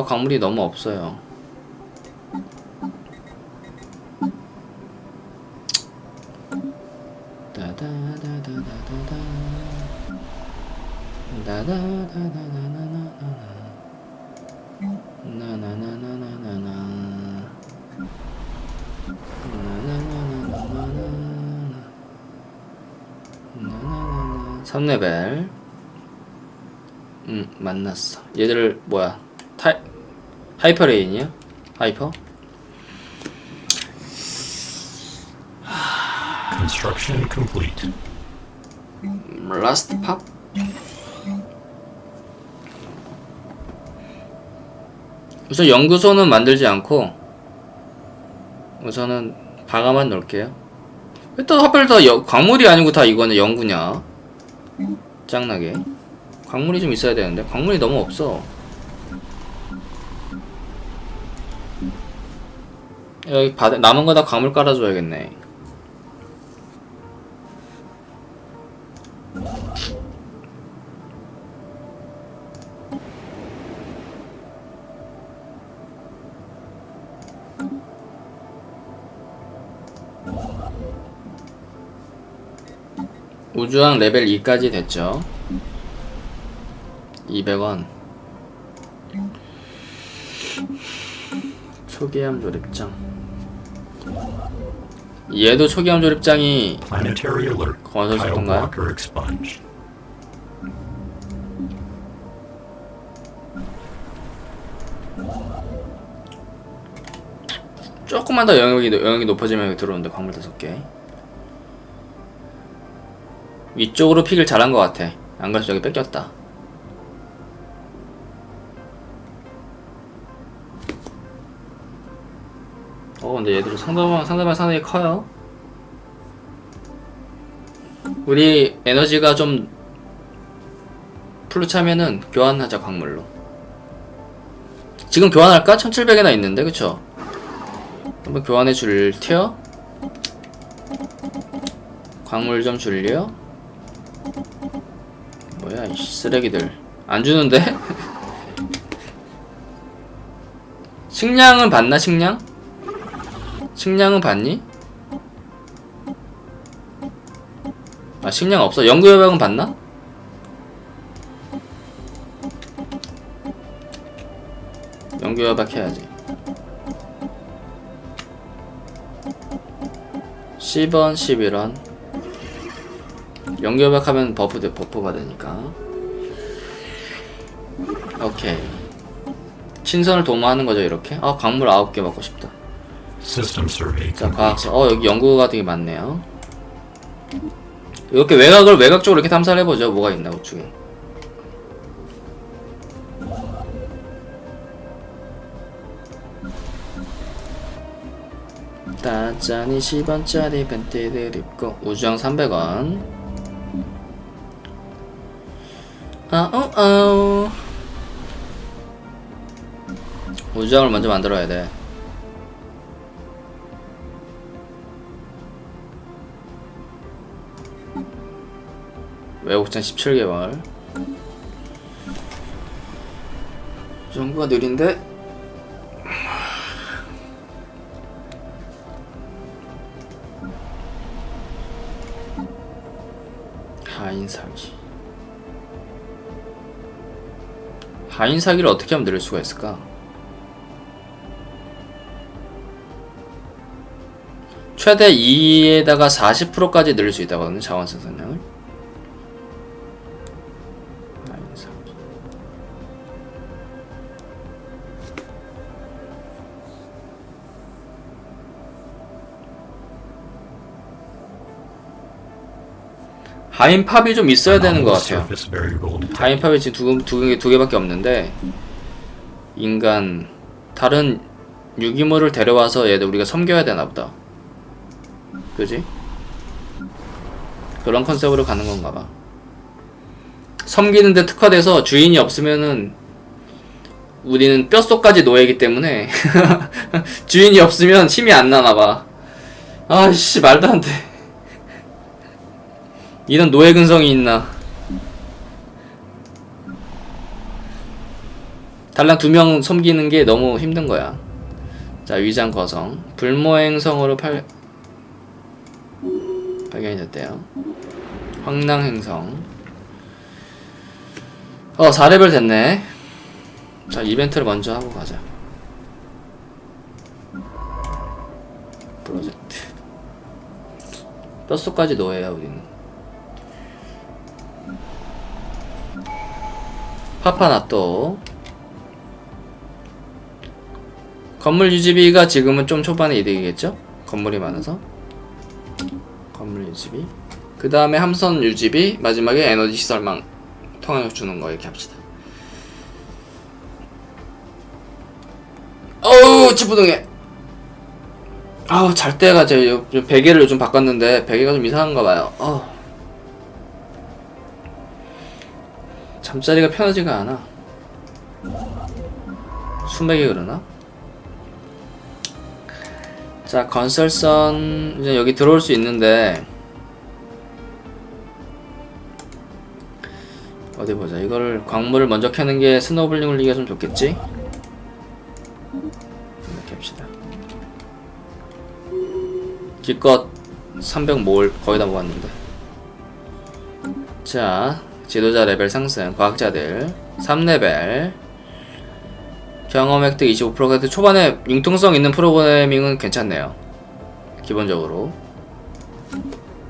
아 광물이 너무 없어요. 3레벨. 음 만났어. 얘들 뭐야? 하이퍼 레인이야? 하이퍼? Construction complete. 라스트 팝? 우선 연구소는 만들지 않고 우선은 방아만 놓을게요. 왜또 하필 다 여- 광물이 아니고 다 이거는 연구냐? 짱나게. 광물이 좀 있어야 되는데 광물이 너무 없어. 여기 바다 남은 거 다 광물 깔아줘야겠네. 우주왕 레벨 2까지 됐죠. 200원. 초기함 조립장. 얘도 초기함 조립장이 Planetary alert. 건설 Kyle 속도인가요? Walker expunged. 조금만 더 영역이 영역이 높아지면 들어오는데 광물 다섯 개. 위쪽으로 픽을 잘한 것 같아. 안 여기 뺏겼다. 근데 얘들은 상대방 상대방 상당히 커요. 우리 에너지가 좀 풀로 차면은 교환하자 광물로. 지금 교환할까? 1700이나 있는데 그쵸? 한번 교환해 줄 테요? 광물 좀 줄려? 뭐야 이 쓰레기들 안 주는데? 식량은 받나 식량? 식량은 받니? 아 식량 없어. 연구협약은 받나? 연구협약 해야지. 10원 11원. 연결박 하면 버프 돼 버프 받으니까. 오케이. 신선을 도모하는 거죠 이렇게? 아 광물 9개 먹고 싶다 자. 과학서 어 여기 연구가 되게 많네요. 이렇게 외곽을 외곽 쪽으로 이렇게 탐사를 해보죠. 뭐가 있나 우측에. 따짠이 10원짜리 벤티를 입고 우주형 300원. 아우 아우 우주형을 먼저 만들어야 돼 외국장 17개월. 연구가 느린데? 하인 사기. 하인 사기를 어떻게 하면 늘릴 수가 있을까? 최대 2에다가 40%까지 늘릴 수 있다고 하거든요 자원 생산량을 하인 팝이 좀 있어야 되는 것 같아요. 하인팝이 지금 두, 두, 개, 두 개밖에 없는데 인간 다른 유기물을 데려와서 얘들 우리가 섬겨야 되나 보다. 그지? 그런 컨셉으로 가는 건가 봐. 섬기는데 특화돼서 주인이 없으면은 우리는 뼛속까지 노예이기 때문에 주인이 없으면 힘이 안 나나 봐. 아이씨 말도 안 돼 이런 노예 근성이 있나 달랑 두 명 섬기는 게 너무 힘든 거야. 자, 위장 거성. 불모행성으로 팔, 발견이 됐대요. 황낭행성. 어, 4레벨 됐네. 자, 이벤트를 먼저 하고 가자. 프로젝트. 뼛속까지 넣어야 우리는. 파파나또. 건물 유지비가 지금은 좀 초반에 이득이겠죠? 건물이 많아서. 건물 유지비. 그 다음에 함선 유지비. 마지막에 에너지 시설망 통합력 주는 거 이렇게 합시다. 어우, 찌부둥해. 아우, 잘 때가 제 요- 요 베개를 요즘 바꿨는데 베개가 좀 이상한가 봐요. 어. 잠자리가 편하지가 않아. 수맥이 그러나? 자, 건설선 이제 여기 들어올 수 있는데 어디 보자. 이거를 광물을 먼저 캐는 게 스노블링 올리기가 좀 좋겠지? 이렇게 합시다. 기껏 300 모을 거의 다 모았는데. 자, 지도자 레벨 상승, 과학자들 3레벨. 경험 획득 25%가 초반에 융통성 있는 프로그래밍은 괜찮네요. 기본적으로.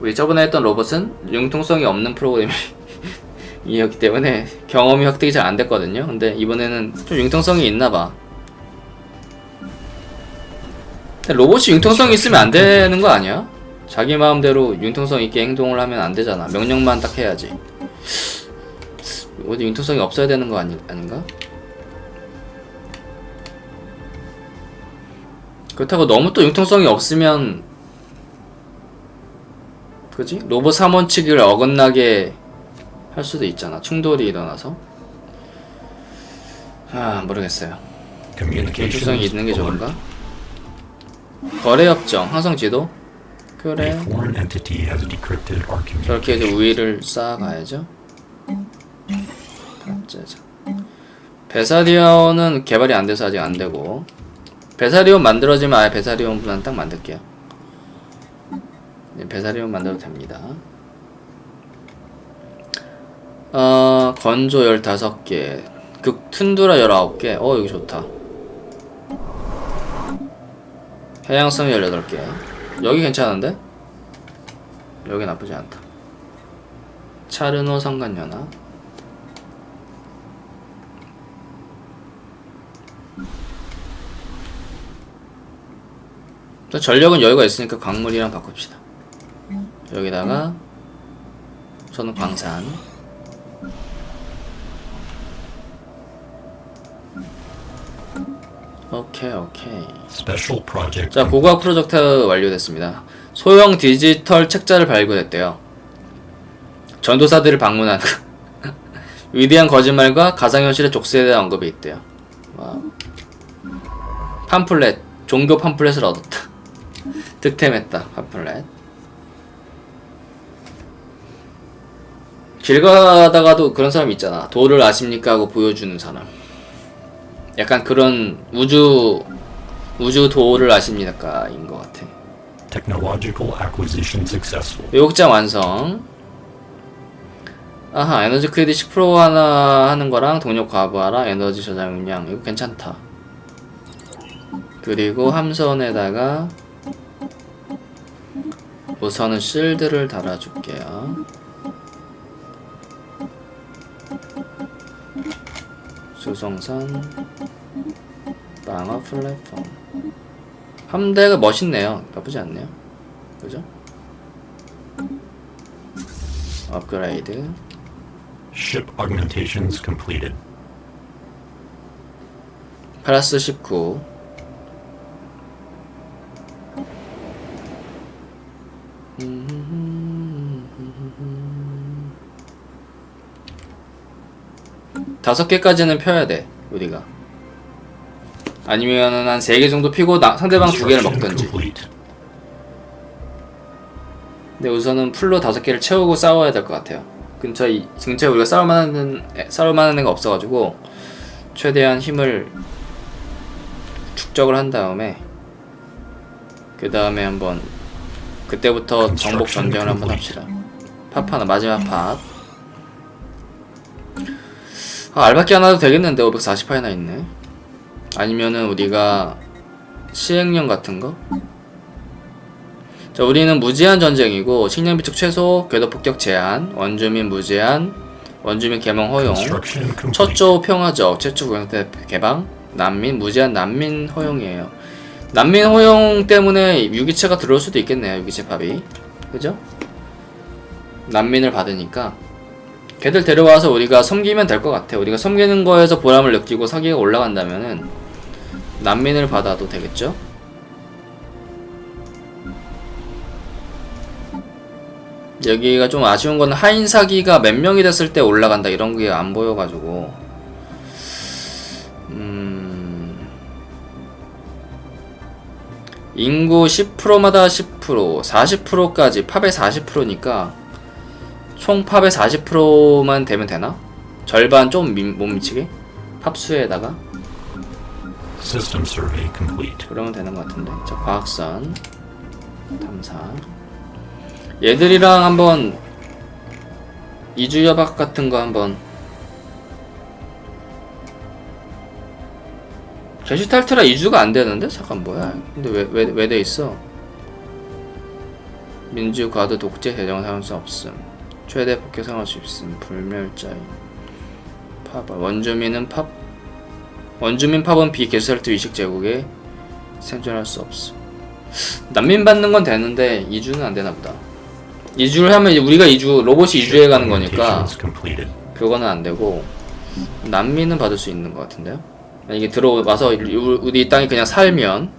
우리 저번에 했던 로봇은 융통성이 없는 프로그래밍이었기 때문에 경험이 획득이 잘 안 됐거든요. 근데 이번에는 좀 융통성이 있나 봐. 근데 로봇이 융통성이 있으면 안 되는 거 아니야? 자기 마음대로 융통성 있게 행동을 하면 안 되잖아. 명령만 딱 해야지. 어디 융통성이 없어야 되는 거 아니, 아닌가? 그렇다고 너무 또 융통성이 없으면 그지? 로봇 3원칙을 어긋나게 할 수도 있잖아. 충돌이 일어나서. 아 모르겠어요. 융통성이 있는 게. 좋은가? 거래 협정, 화성 지도. 그래. foreign entity has decrypted our 저렇게 이제. 우위를 쌓아가야죠. 박제자. 베사리온은 개발이 안 돼서 아직 안 되고. 베사리온 만들어지면 아예 베사리온 분한 딱 만들게요. 네, 베사리온 만들어도 됩니다. 어, 건조 15개. 극 툰드라 19개. 어, 여기 좋다. 해양성 18개. 여기 괜찮은데? 여기 나쁘지 않다. 차르노 상간연합. 또 전력은 여유가 있으니까 광물이랑 바꿉시다. 여기다가 저는 광산. 오케이 오케이. 자, 고고학 프로젝트 완료됐습니다. 소형 디지털 책자를 발굴했대요. 전도사들을 방문한 위대한 거짓말과 가상현실의 족쇄에 대한 언급이 있대요. 와. 팜플렛, 종교 팜플렛을 얻었다. 득템했다, 팜플렛. 길 가다가도 그런 사람 있잖아. 도를 아십니까? 하고 보여주는 사람. 약간 그런 우주 우주 도를 아십니까? 인것 같아. Technological acquisition successful. 요극장 완성. 아하, 에너지 크레딧 10% 하나 하는 거랑 동력 과부하라 에너지 저장량 이거 괜찮다. 그리고 함선에다가 우선은 실드를 달아줄게요. 수송선 방어 플랫폼 함대가 멋있네요. 나쁘지 않네요. 그죠? 업그레이드 Ship augmentations completed. 플러스 19 다섯 개까지는 펴야 돼 우리가 아니면은 한세개 정도 피고 나, 상대방 두 개를 Construction 먹던지 complete. 근데 우선은 풀로 다섯 개를 채우고 싸워야 될 것 같아요 근처에 이- 근처에 우리가 싸울 만한 애- 싸울 만한 애가 없어가지고 최대한 힘을 축적을 한 다음에 그 다음에 한번 그때부터 정복 전쟁을 한번 합시다. 팝 하나 마지막 팝. 아, 알바키 하나도 되겠는데 540파이나 있네. 아니면은 우리가 시행령 같은 거? 자, 우리는 무제한 전쟁이고 식량 비축 최소, 궤도 폭격 제한, 원주민 무제한, 원주민 개명 허용. 첫조 평화적, 최초 구경대 개방, 난민 무제한 난민 허용이에요. 난민 허용 때문에 유기체가 들어올 수도 있겠네요. 유기체 팝이, 그죠? 난민을 받으니까 걔들 데려와서 우리가 섬기면 될 것 같아. 우리가 섬기는 거에서 보람을 느끼고 사기가 올라간다면은 난민을 받아도 되겠죠? 여기가 좀 아쉬운 건 하인 사기가 몇 명이 됐을 때 올라간다 이런 게 안 보여가지고 음 인구 10%마다 10% 40%까지 팝의 40%니까 총 팝의 40%만 되면 되나? 절반 좀 못 미치게 팝수에다가 System survey complete. 그러면 되는 것 같은데. 자, 과학선 탐사. 얘들이랑 한번 이주 여박 같은 거 한번 게슈탈트라 이주가 안 되는데? 잠깐 뭐야? 근데 왜 왜 왜 돼 있어? 민주 과도 독재 사용할 수 없음. 최대 폭격 사용할 수 있음. 불멸자인. 팝 원주민은 팝 원주민 팝은 비게스탈트 위식 제국에 생존할 수 없어. 난민 받는 건 되는데 이주는 안 되나 보다. 이주를 하면 이제 우리가 이주 로봇이 이주해 가는 거니까. 그거는 안 되고 난민은 받을 수 있는 것 같은데요. 이게 들어와서 우리 땅에 그냥 살면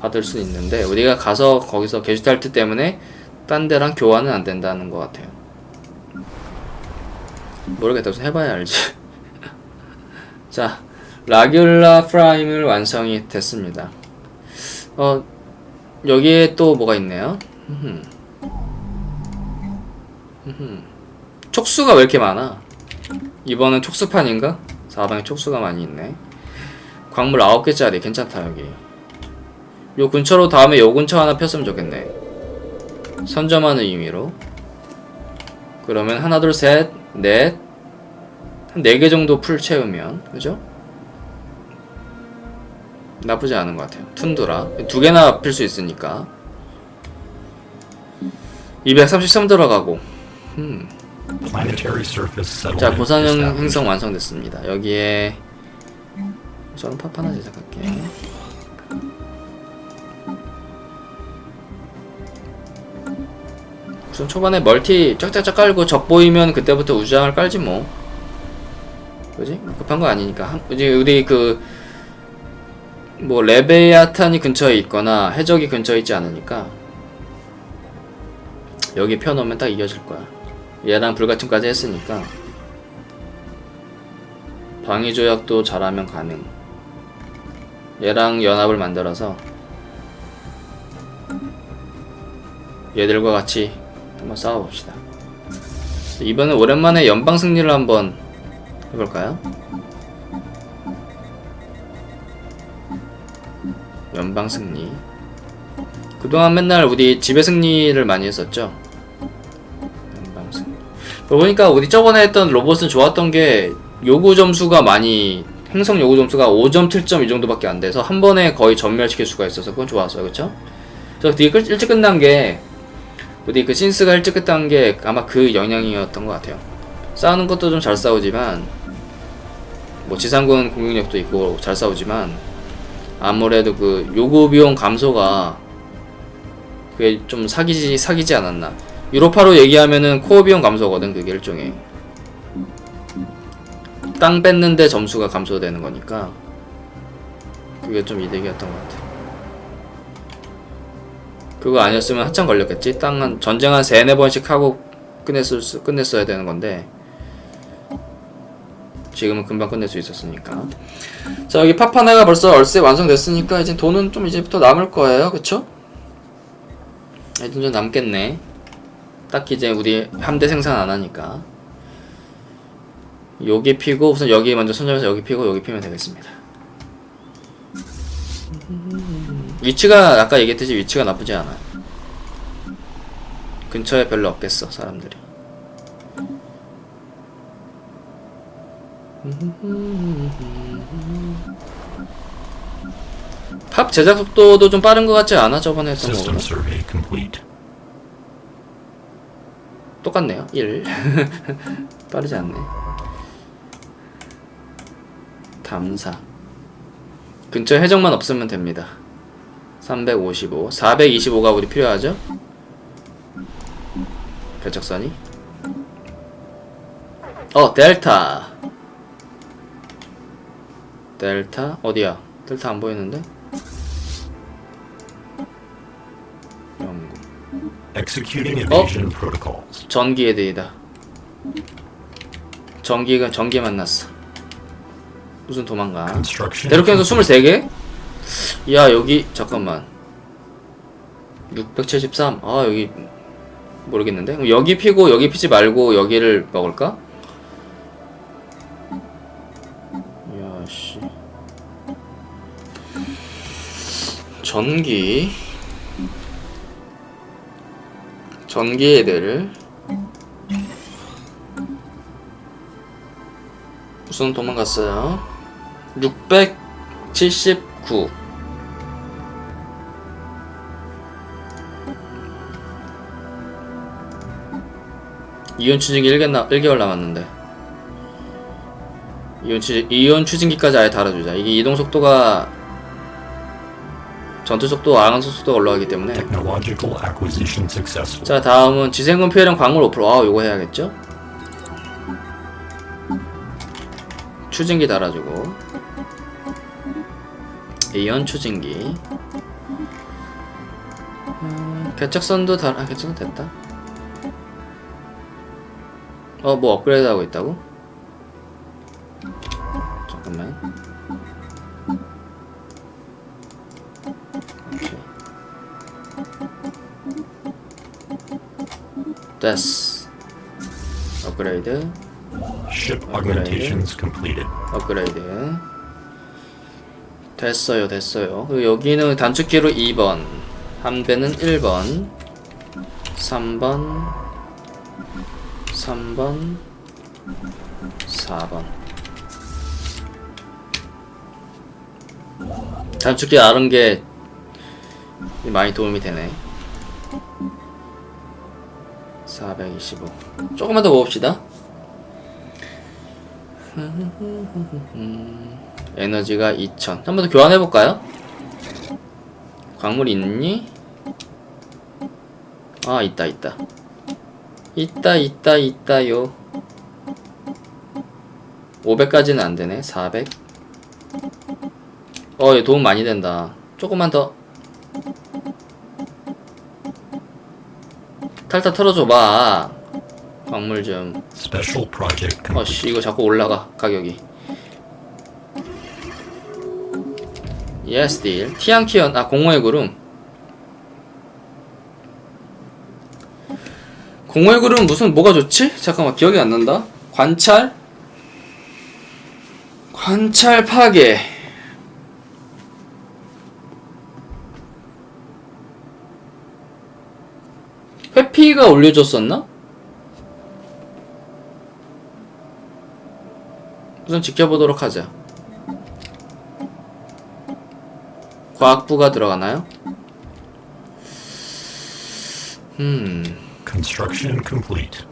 받을 수 있는데 우리가 가서 거기서 게슈탈트 때문에 딴 데랑 교환은 안 된다는 것 같아요. 모르겠다. 좀 해봐야 알지. 자, 라귤라 프라임을 완성이 됐습니다. 어, 여기에 또 뭐가 있네요. 촉수가 왜 이렇게 많아? 이번은 촉수판인가? 사방에 촉수가 많이 있네. 광물 9개짜리 괜찮다 여기. 요 근처로 다음에 요 근처 하나 폈으면 좋겠네. 선점하는 의미로. 그러면 하나 둘 셋 넷 한 4개 정도 풀 채우면 그죠? 나쁘지 않은 것 같아요. 툰드라 두 개나 필 수 있으니까 233 들어가고 음. 자 고산형. 행성 완성됐습니다. 여기에 저는 팝 하나 제작할게. 우선 초반에 멀티 쫙쫙쫙 깔고 적 보이면 그때부터 우주함을 깔지 뭐. 그지? 급한 거 아니니까. 한- 이제 우리 그 뭐 레베야탄이 근처에 있거나 해적이 근처에 있지 않으니까 여기 펴놓으면 딱 이겨질 거야. 얘랑 불가침까지 했으니까 방위 조약도 잘하면 가능. 얘랑 연합을 만들어서 얘들과 같이 한번 싸워봅시다. 이번엔 오랜만에 연방 승리를 한번 해볼까요? 연방 승리. 그동안 맨날 우리 지배 승리를 많이 했었죠. 연방 승리. 보니까 우리 저번에 했던 로봇은 좋았던 게 요구 점수가 많이 행성 요구 점수가 5점, 7점 이 정도밖에 안 돼서 한 번에 거의 전멸시킬 수가 있어서 그건 좋았어요, 그렇죠? 저 되게 끌- 일찍 끝난 게 우리 그 신스가 일찍 끝난 게 아마 그 영향이었던 것 같아요. 싸우는 것도 좀 잘 싸우지만 뭐 지상군 공격력도 있고 잘 싸우지만 아무래도 그 요구 비용 감소가 그게 좀 사기지 사기지 않았나. 유로파로 얘기하면은 코어 비용 감소거든 그게 일종의. 땅 뺐는데 점수가 감소되는 거니까 그게 좀 이득이었던 것 같아. 그거 아니었으면 한참 걸렸겠지. 땅한 전쟁 한 세네 번씩 하고 끝냈을 수, 끝냈어야 되는 건데 지금은 금방 끝낼 수 있었으니까. 자 여기 파파나가 벌써 얼세 완성됐으니까 이제 돈은 좀 이제부터 남을 거예요, 그쵸? 이제 좀 남겠네. 딱히 이제 우리 함대 생산 안 하니까. 여기 피고 우선 여기 먼저 선점해서 여기 피고 여기 피면 되겠습니다. 위치가 아까 얘기했듯이 위치가 나쁘지 않아. 근처에 별로 없겠어 사람들이. 팝 제작 속도도 좀 빠른 것 같지 않아 저번에 했던 거보다? 똑같네요. 1. 빠르지 않네. 담사. 근처 해적만 없으면 됩니다. 355. 425가 우리 필요하죠? 결적선이. 어, 델타. 델타 어디야? 델타 안 보이는데? protocols. 전기 애들이다. 전기가 전기 만났어. 무슨 도망가? 대륙경에서 23개? 야 여기 잠깐만 673. 아 여기 모르겠는데? 그럼 여기 피고 여기 피지 말고 여기를 먹을까? 전기 전기 애들. 우선 도망갔어요? 679 이온 추진기 1개 나, 1개월 남았는데. 이온, 추, 이온 추진기까지 아예 달아주자. 이게 이동 속도가 전투 속도, 아항선 속도가 올라가기 때문에. 자 다음은 지생금 피해량 광물 5%. 아 요거 해야겠죠? 추진기 달아주고 이온 추진기 음, 개척선도 달.. 아 개척선 됐다 어 뭐 업그레이드 하고 있다고? 잠깐만 됐어. 업그레이드. Ship augmentations completed. 업그레이드. 됐어요 됐어요. 그리고 여기는 단축키로 2번 함대는 1번 3번 3번 4번. 단축키 아는 게 많이 도움이 되네 425 조금만 더 모읍시다 에너지가 2000 한 번 더 교환해 볼까요? 광물 있니? 아 있다 있다 있다 있다 있다요 500까지는 안되네 400 어, 얘 도움 많이 된다. 조금만 더. 탈탈 털어줘봐. 광물 좀. 어씨, 이거 자꾸 올라가, 가격이. 예스 딜. 티안키언, 아, 공허의 구름. 공허의 구름 무슨, 뭐가 좋지? 잠깐만, 기억이 안 난다. 관찰? 관찰 파괴. 회피가 올려줬었나? 우선 지켜보도록 하자. 과학부가 들어가나요? 음, Construction complete.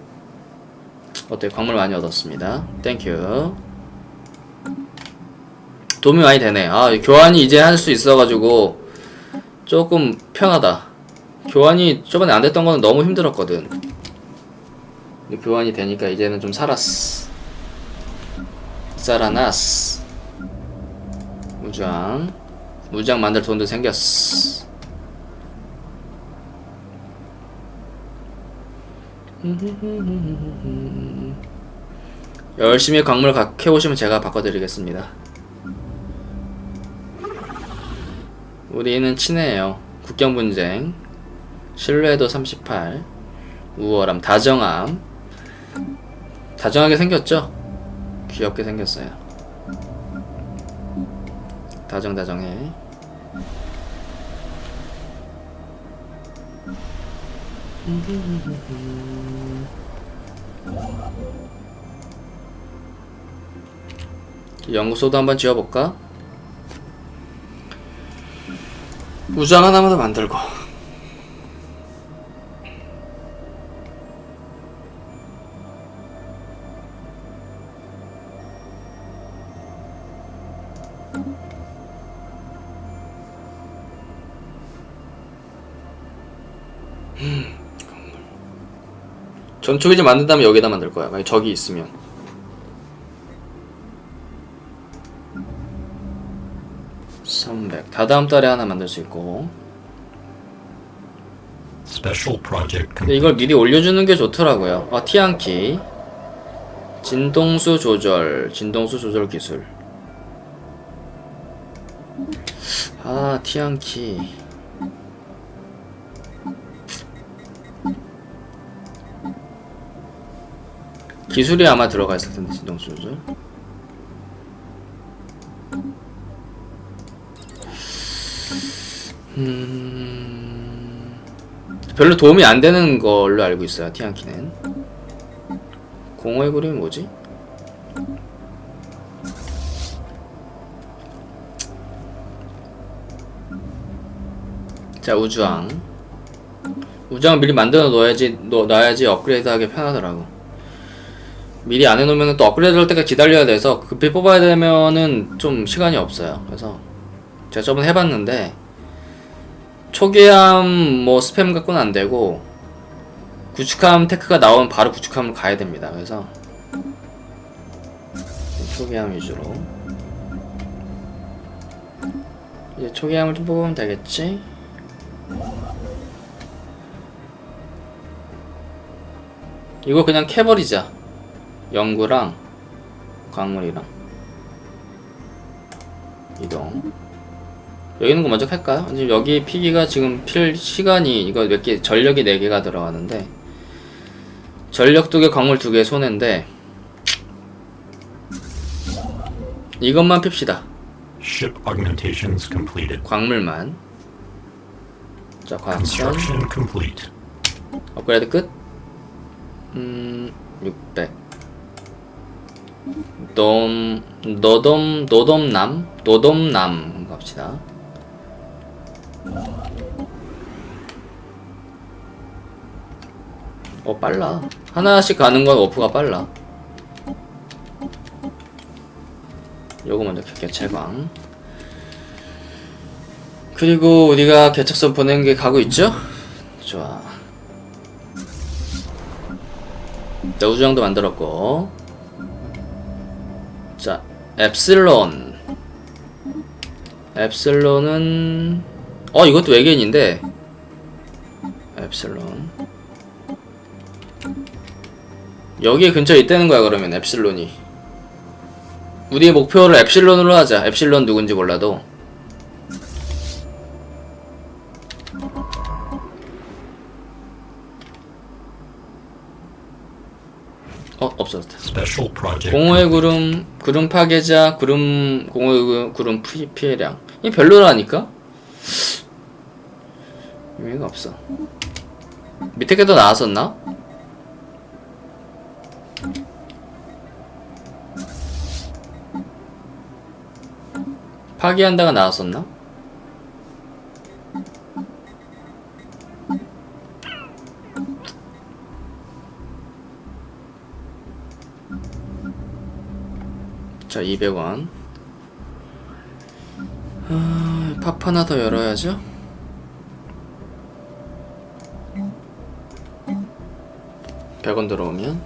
어때? 광물 많이 얻었습니다. 땡큐. 도움이 많이 되네. 아, 교환이 이제 할 수 있어가지고 조금 편하다. 교환이 저번에 안 됐던 거는 너무 힘들었거든. 근데 교환이 되니까 이제는 좀 살았어. 살아났어. 무장. 무장 만들 돈도 생겼어. 열심히 광물 가- 캐오시면 제가 바꿔드리겠습니다. 우리는 친해요. 국경 분쟁, 신뢰도 38, 우월함, 다정함. 다정하게 생겼죠? 귀엽게 생겼어요. 다정다정해. 연구소도 한번 지어볼까? 우장 하나만 더 만들고 전초기지 만든다면 여기다 만들 거야. 만약 저기 있으면. (300) 다다음 달에 하나 만들 수 있고. 근데. 이걸 미리 올려주는 게 좋더라고요. 아 티안키. 진동수 조절. 진동수 조절 기술. 아 티안키 기술이 아마 들어가 있을 텐데 진동수 조절 음... 별로 도움이 안 되는 걸로 알고 있어요 티안키는. 공허의 그림이 뭐지? 자 우주왕. 우주왕 미리 만들어 놓아야지 놓, 놔야지 업그레이드하기 편하더라고 미리 안 해놓으면 또 업그레이드 할 때까지 기다려야 돼서 급히 뽑아야 되면은 좀 시간이 없어요 그래서 제가 저번에 해봤는데 초기함 뭐 스팸 갖고는 안 되고 구축함 테크가 나오면 바로 구축함을 가야 됩니다. 그래서 초기함 위주로 이제 초기함을 좀 뽑으면 되겠지? 이거 그냥 캐버리자. 연구랑 광물이랑 이동. 여기 있는 거 먼저 할까요? 지금 여기 피기가 지금 필 시간이 이거 몇 개 전력이 4개가 들어가는데 전력 2개 광물 2개 손해인데 이것만 핍시다 Ship augmentations completed. 광물만 자 과학선 Construction complete. 업그레이드 끝? 음... 600 놈... 노돔... 노돔남? 노돔남 갑시다. 어 빨라. 하나씩 가는 건 워프가 빨라. 요거 먼저 켤게 채광 그리고 우리가 개척선 보낸 게 가고 있죠? 좋아. 자 우주형도 만들었고. 자 엡실론. 엡실론은 어 이것도 외계인인데. 엡실론. 여기 근처에 있다는 거야 그러면 엡실론이. 우리의 목표를 엡실론으로 하자. 엡실론 누군지 몰라도 어 project. 공허의 구름, 구름 파괴자, 구름, 공허의 구- 구름 피, 피해량. 이 별로라니까? 의미가 없어. 밑에 게 더 나았었나? 파괴한다가 나왔었나? 자, 200원. 아, 팝 하나 더 열어야죠. 백원 들어오면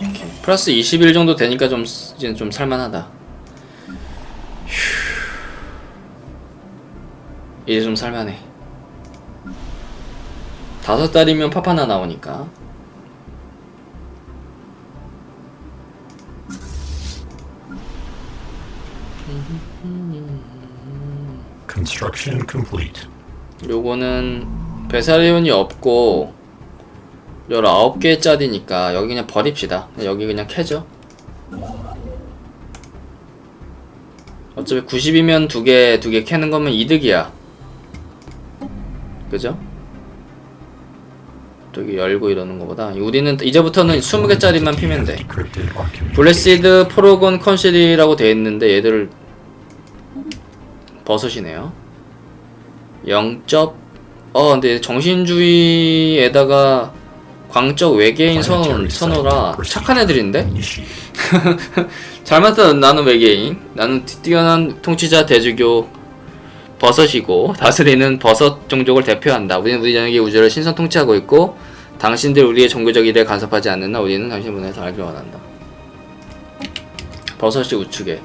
이렇게 플러스 21 정도 되니까 좀 쓰- 이제 좀 살만하다. 휴. 이제 좀 살만해. 다섯 달이면 팝 하나 나오니까. Construction complete. 요거는 배사리온이 없고 19개 짜리니까 여기 그냥 버립시다 여기 그냥 캐죠 어차피 90이면 두 개 두 개 캐는 거면 이득이야. 그죠? 저기 열고 이러는 거보다 우리는 이제부터는 20개짜리만 피면 돼. 블레시드 포로곤 컨실이라고 돼 있는데 얘들을 버섯이네요. 0. 어 근데 정신주의에다가 광적 외계인 선, 선호라 착한 애들인데? 잘 맞다 나는 외계인 나는 뛰어난 통치자 대주교 버섯이고 다스리는 버섯 종족을 대표한다 우리는 우리 전역의 우주를 신선 통치하고 있고 당신들 우리의 종교적 일에 간섭하지 않는 나 우리는 당신 문에서 알기를 원한다 버섯이 우측에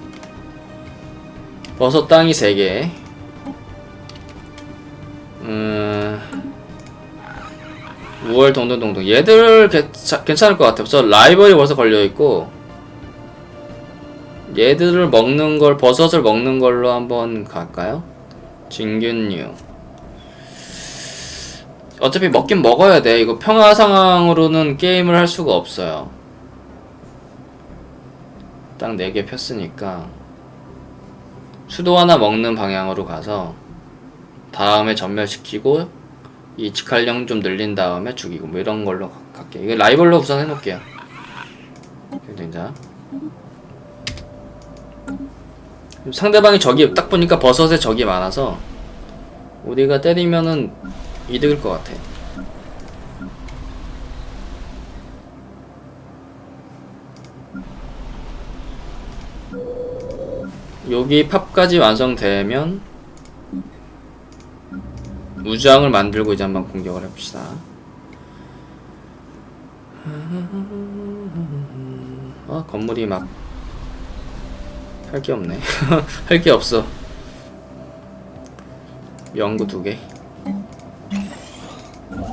버섯 땅이 3개. 음... 5월 동동동동. 얘들 괜찮, 괜찮을 것 같아 저 라이벌이 벌써 걸려있고 얘들을 먹는 걸 버섯을 먹는 걸로 한번 갈까요? 진균류. 어차피 먹긴 먹어야 돼. 이거 평화 상황으로는 게임을 할 수가 없어요. 딱 4개 폈으니까 수도 하나 먹는 방향으로 가서 다음에 전멸시키고 이 직할령 좀 늘린 다음에 죽이고 뭐 이런 걸로 가- 갈게요. 이거 라이벌로 우선 해놓을게요. 굉장자. 상대방이 적이 딱 보니까 버섯에 적이 많아서 우리가 때리면은 이득일 것 같아. 여기 팝까지 완성되면 우주항을 만들고 이제 한번 공격을 해봅시다. 아 건물이 막 할 게 없네. 할 게 없어. 연구 두 개.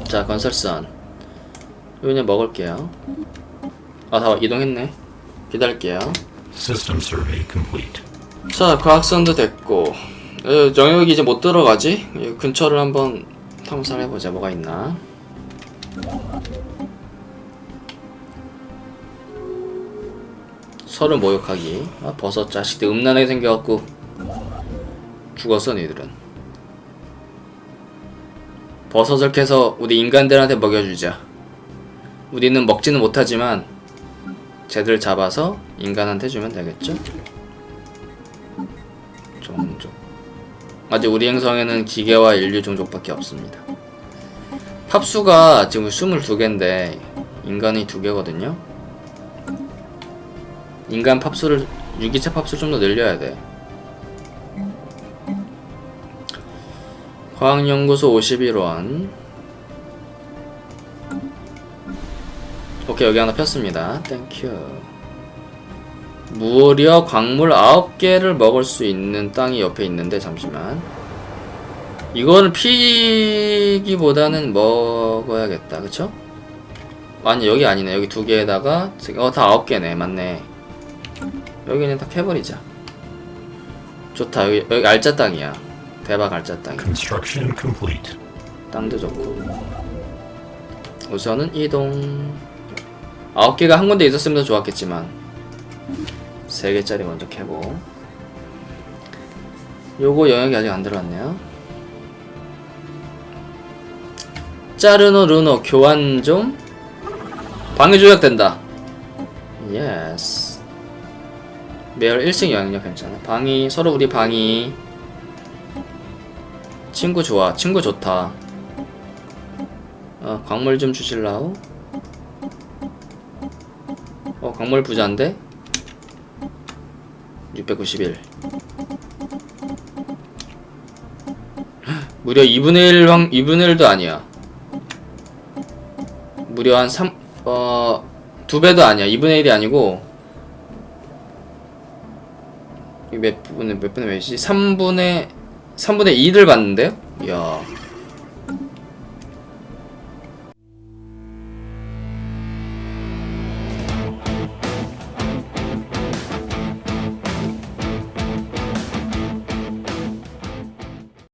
자, 건설선. 그냥 먹을게요. 아, 다 이동했네. 기다릴게요. System survey. 자, 과학선도 됐고. 어, 영역이 이제 못 들어가지? 이 근처를 한번 탐사를 해보자. 뭐가 있나? 서로 모욕하기. 아, 버섯 자식들 음란하게 생겨갖고 죽었어, 니들은. 버섯을 캐서 우리 인간들한테 먹여주자. 우리는 먹지는 못하지만 쟤들 잡아서 인간한테 주면 되겠죠? 아직 우리 행성에는 기계와 인류 종족밖에 없습니다. 팝수가 지금 22개인데 인간이 2개거든요. 인간 팝수를 유기체 팝수 좀 더 늘려야 돼. 과학연구소 51원. 오케이 여기 하나 폈습니다. 땡큐. 무려 광물 9개를 먹을 수 있는 땅이 옆에 있는데 잠시만. 이거는 피기보다는 먹어야겠다. 그쵸? 아니 여기 아니네. 여기 두 개에다가 어다 9개네. 맞네. 여기는 다 캐버리자. 좋다. 여기, 여기 알짜 땅이야. 대박 알짜 땅이야. Construction complete. 땅도 좋고. 우선은 이동. 9개가 한 군데 있었으면 더 좋았겠지만 3개짜리 먼저 캐고. 요거 영역이 아직 안 들어왔네요. 짜르노 루노 교환 좀. 방해 조약된다. 예스 매월 1층 영향력 괜찮아. 방위 서로 우리 방위 친구 좋아. 친구 좋다. 어 광물 좀 주실라우 어 광물 부자인데 691 무려 2분의 1 확, 2분의 1도 아니야 무려 한 3, 어, 두 배도 아니야 2분의 1이 아니고 이몇 분의 몇 분의 몇이지? 3분의 3분의 2를 봤는데요? 이야